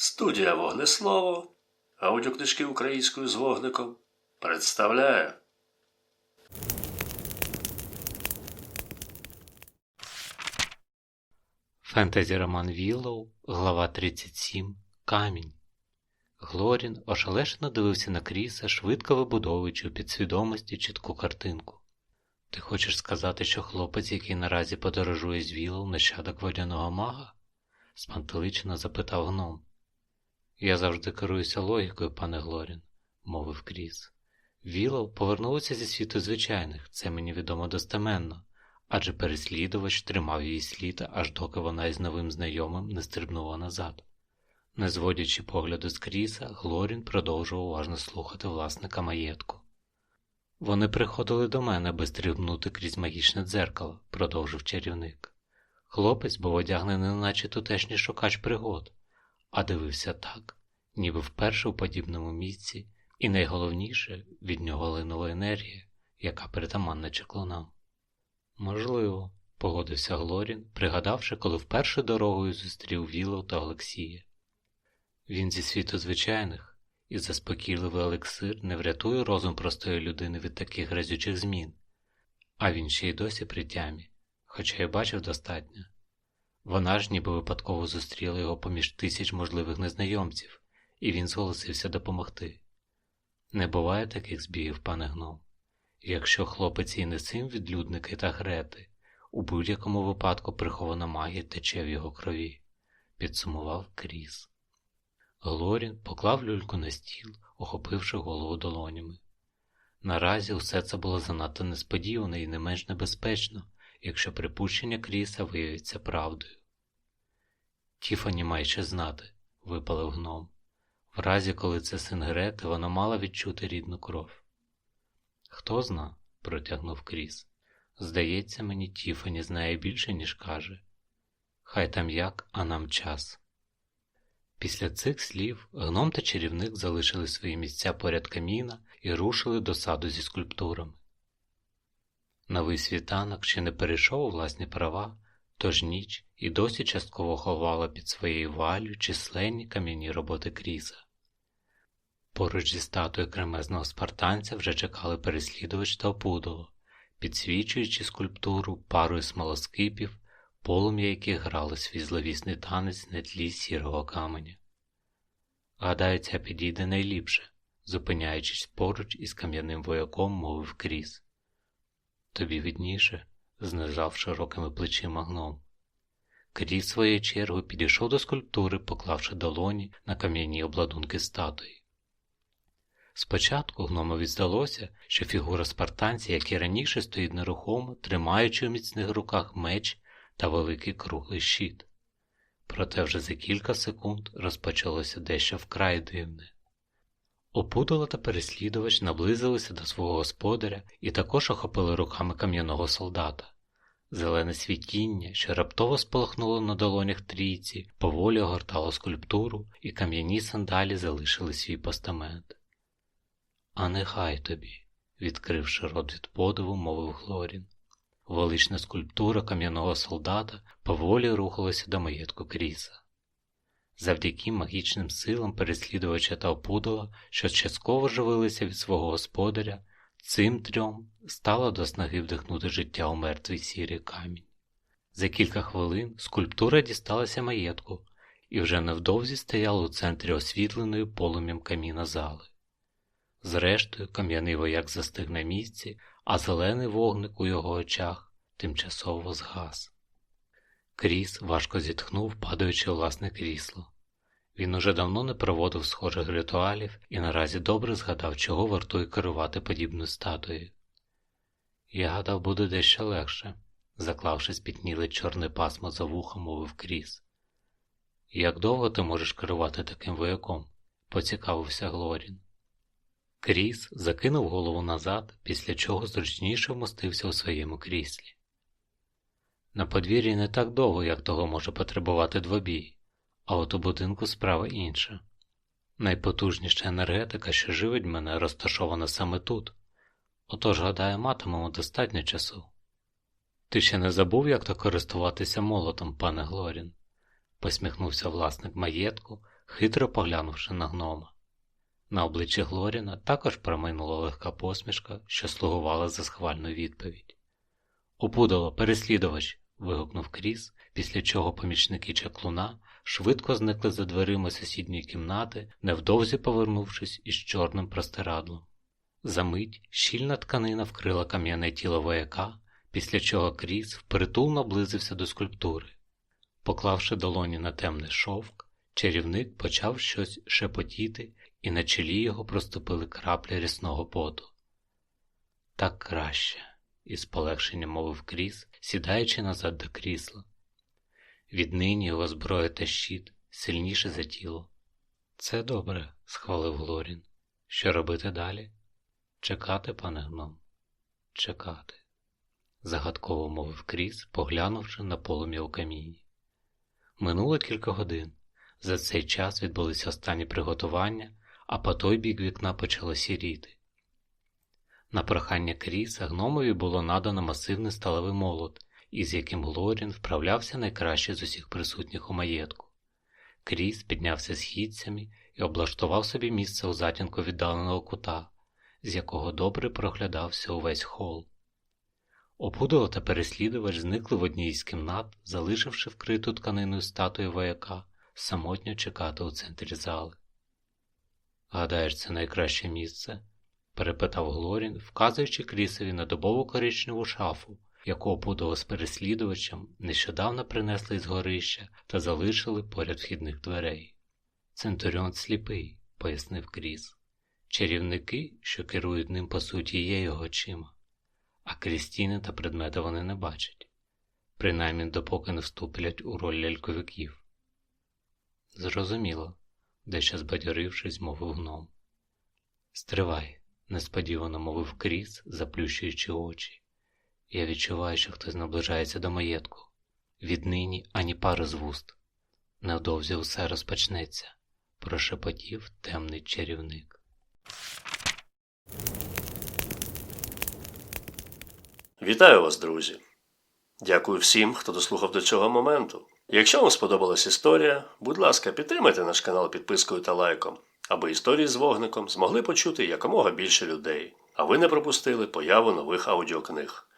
Студія Вогнеслово, аудіокнижки українською з вогником представляє. Фентезі роман Віллоу, глава 37. Камінь. Глорін ошелешено дивився на Кріса, швидко вибудовуючи у підсвідомості чітку картинку. Ти хочеш сказати, що хлопець, який наразі подорожує з Віллоу, нащадок водяного мага? спантеличено запитав гном. Я завжди керуюся логікою, пане Глорін, мовив Кріс. Віллоу повернулася зі світу звичайних, це мені відомо достеменно адже переслідувач тримав її слід, аж доки вона із новим знайомим не стрибнула назад. Не зводячи погляду з кріса, Глорін продовжував уважно слухати власника маєтку. Вони приходили до мене, аби стрибнути крізь магічне дзеркало, продовжив чарівник. Хлопець був одягнений, наче тутешній шукач пригод, а дивився так, ніби вперше у подібному місці, і найголовніше від нього линула енергія, яка притаманна чеклунам. Можливо, погодився Глорін, пригадавши, коли вперше дорогою зустрів Віло та Олексія. Він зі світу звичайних, і заспокійливий елексир не врятує розум простої людини від таких грязючих змін, а він ще й досі при тямі, хоча й бачив достатньо. Вона ж ніби випадково зустріла його поміж тисяч можливих незнайомців, і він зголосився допомогти. Не буває таких збігів, пане гном. Якщо хлопець і не син відлюдники та грети, у будь-якому випадку прихована магія тече в його крові, підсумував Кріс. Глорін поклав люльку на стіл, охопивши голову долонями. Наразі усе це було занадто несподівано і не менш небезпечно, якщо припущення Кріса виявиться правдою. Тіфані має знати, випалив гном. В разі, коли це син Грети, вона мала відчути рідну кров. Хто зна, протягнув Кріс. Здається, мені Тіфані знає більше, ніж каже. Хай там як, а нам час. Після цих слів гном та чарівник залишили свої місця поряд каміна і рушили до саду зі скульптурами. Новий світанок ще не перейшов у власні права, тож ніч і досі частково ховала під своєю валю численні кам'яні роботи Кріса. Поруч зі статуєю кремезного спартанця вже чекали переслідувач та опудоло, підсвічуючи скульптуру парою смолоскипів, полум'я яких грало свій зловісний танець на тлі сірого каменя. Гадаю, ця підійде найліпше, зупиняючись поруч із кам'яним вояком, мовив Кріс. Тобі відніше, знижав широкими плечима гном. Кріс своєю чергою підійшов до скульптури, поклавши долоні на кам'яні обладунки статуї. Спочатку гномові здалося, що фігура спартанця, як і раніше, стоїть нерухомо, тримаючи у міцних руках меч та великий круглий щит. Проте вже за кілька секунд розпочалося дещо вкрай дивне. Опудало та переслідувач наблизилися до свого господаря і також охопили руками кам'яного солдата. Зелене світіння, що раптово спалахнуло на долонях трійці, поволі огортало скульптуру, і кам'яні сандалі залишили свій постамент. А нехай тобі, відкривши рот від подиву, мовив Глорін. Велична скульптура кам'яного солдата поволі рухалася до маєтку Кріса. Завдяки магічним силам переслідувача та опудала, що частково живилися від свого господаря, цим трьом стало до снаги вдихнути життя у мертвий сірий камінь. За кілька хвилин скульптура дісталася маєтку і вже невдовзі стояла у центрі освітленої полум'ям каміна зали. Зрештою, кам'яний вояк застиг на місці, а зелений вогник у його очах тимчасово згас. Кріс важко зітхнув, падаючи у власне крісло. Він уже давно не проводив схожих ритуалів і наразі добре згадав, чого вартує керувати подібною статуєю. Я гадав, буде дещо легше, заклавши спітніле чорне пасмо за вухом, мовив Кріс. Як довго ти можеш керувати таким вояком? поцікавився Глорін. Кріс закинув голову назад, після чого зручніше вмостився у своєму кріслі. На подвір'ї не так довго, як того може потребувати двобій, а от у будинку справа інша. Найпотужніша енергетика, що живить мене, розташована саме тут, отож, гадаю, матимемо достатньо часу. Ти ще не забув, як то користуватися молотом, пане Глорін, посміхнувся власник маєтку, хитро поглянувши на гнома. На обличчі Глоріна також промайнула легка посмішка, що слугувала за схвальну відповідь. Опудало, переслідувач. вигукнув Кріс, після чого помічники чаклуна швидко зникли за дверима сусідньої кімнати, невдовзі повернувшись із чорним простирадлом. Замить щільна тканина вкрила кам'яне тіло вояка, після чого Кріс впритул наблизився до скульптури. Поклавши долоні на темний шовк, чарівник почав щось шепотіти, і на чолі його проступили краплі рясного поту. Так краще, із полегшенням мовив Кріс, сідаючи назад до крісла. Віднині його зброя та щит сильніше за тіло. Це добре, схвалив Глорін. Що робити далі? Чекати, пане гном, чекати, загадково мовив Кріс, поглянувши на полум'я у каміні. Минуло кілька годин. За цей час відбулися останні приготування, а по той бік вікна почало сіріти. На прохання Кріса гномові було надано масивний сталевий молот, із яким Глорін вправлявся найкраще з усіх присутніх у маєтку. Кріс піднявся східцями і облаштував собі місце у затінку віддаленого кута, з якого добре проглядався увесь хол. Опудало та переслідувач зникли в одній із кімнат, залишивши вкриту тканиною статую вояка самотньо чекати у центрі зали. Гадаєш, це найкраще місце? перепитав Глорін, вказуючи крісові на добову коричневу шафу, яку опудало з переслідувачем нещодавно принесли із горища та залишили поряд вхідних дверей. Центуріон сліпий, пояснив Кріс. Чарівники, що керують ним по суті, є його очима, а крістіни та предмети вони не бачать, принаймні допоки не вступлять у роль ляльковиків. Зрозуміло, дещо збадьорившись, мовив гном. Стривай, несподівано мовив Кріс, заплющуючи очі. Я відчуваю, що хтось наближається до маєтку. Віднині ані пари з вуст. Невдовзі усе розпочнеться, прошепотів темний чарівник. Вітаю вас, друзі! Дякую всім, хто дослухав до цього моменту. Якщо вам сподобалась історія, будь ласка, підтримайте наш канал підпискою та лайком, аби історії з вогником змогли почути якомога більше людей, а ви не пропустили появу нових аудіокниг.